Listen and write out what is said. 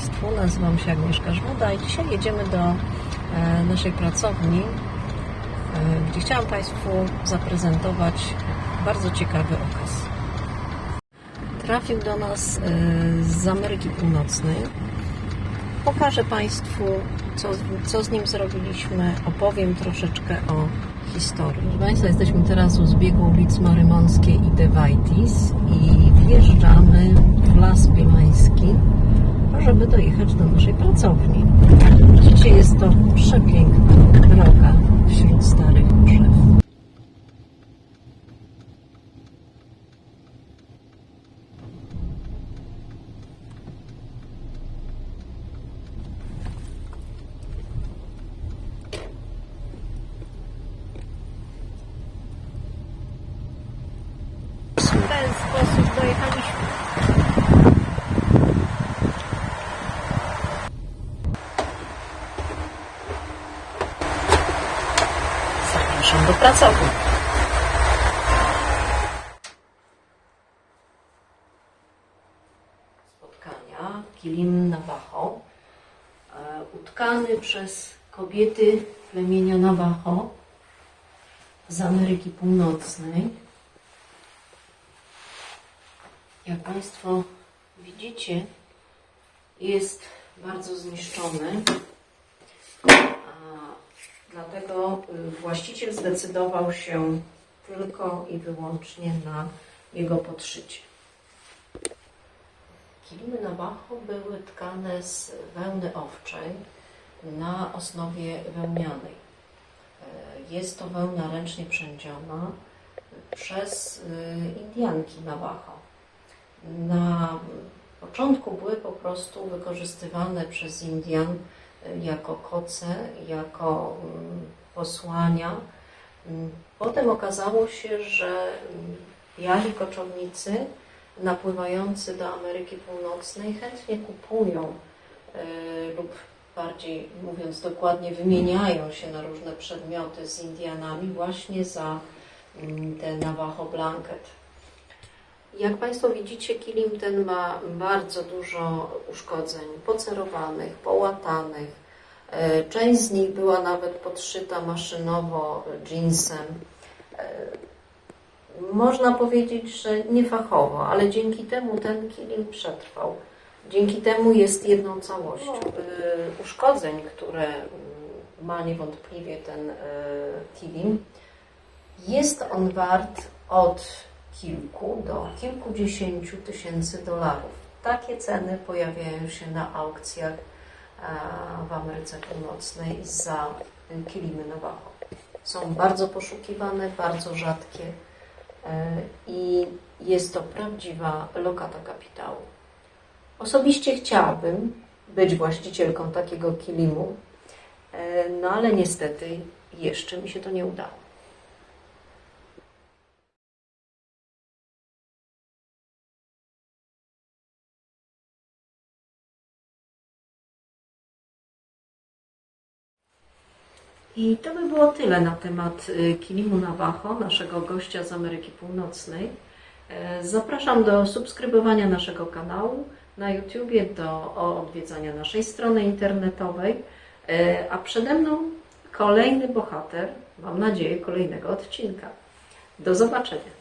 Państwu, nazywam się Agnieszka Żmuda i dzisiaj jedziemy do e, naszej pracowni, e, gdzie chciałam Państwu zaprezentować bardzo ciekawy okaz. Trafił do nas e, z Ameryki Północnej. Pokażę Państwu, co, co z nim zrobiliśmy, opowiem troszeczkę o historii. Proszę Państwa, jesteśmy teraz u zbiegu ulic Marymonskiej i Dewajtis i wjeżdżamy w Las Bielański, żeby dojechać do naszej pracowni. Widzicie, jest to przepiękna droga wśród starych drzew. W ten sposób dojechaliśmy. Zapraszam do pracowni. Spotkania Kilim Navajo, e, utkany przez kobiety plemienia Navajo z Ameryki Północnej. Jak Państwo widzicie, jest bardzo zniszczony. Dlatego y, właściciel zdecydował się tylko i wyłącznie na jego podszycie. Kilimy na Bacho były tkane z wełny owczej na osnowie wełnianej. E, Jest to wełna ręcznie przędziona przez y, Indianki na Bacho. Na początku były po prostu wykorzystywane przez Indian jako koce, jako mm, posłania. Mm, Potem okazało się, że mm, biali koczownicy napływający do Ameryki Północnej chętnie kupują y, lub bardziej mówiąc dokładnie wymieniają się na różne przedmioty z Indianami właśnie za mm, te Navajo Blanket. Jak Państwo widzicie, kilim ten ma bardzo dużo uszkodzeń pocerowanych, połatanych. E, Część z nich była nawet podszyta maszynowo jeansem. E, Można powiedzieć, że niefachowo, ale dzięki temu ten kilim przetrwał. Dzięki temu jest jedną całością. E, Uszkodzeń, które mm, ma niewątpliwie ten kilim, jest on wart od kilku do kilkudziesięciu tysięcy dolarów. Takie ceny pojawiają się na aukcjach e, w Ameryce Północnej za kilimy Navajo. Są bardzo poszukiwane, bardzo rzadkie e, i jest to prawdziwa lokata kapitału. Osobiście chciałabym być właścicielką takiego kilimu, e, no ale niestety jeszcze mi się to nie udało. I to by było tyle na temat y, Kilimu Navajo, naszego gościa z Ameryki Północnej. E, Zapraszam do subskrybowania naszego kanału na YouTubie, do odwiedzania naszej strony internetowej, E, a przede mną kolejny bohater, mam nadzieję, kolejnego odcinka. Do zobaczenia.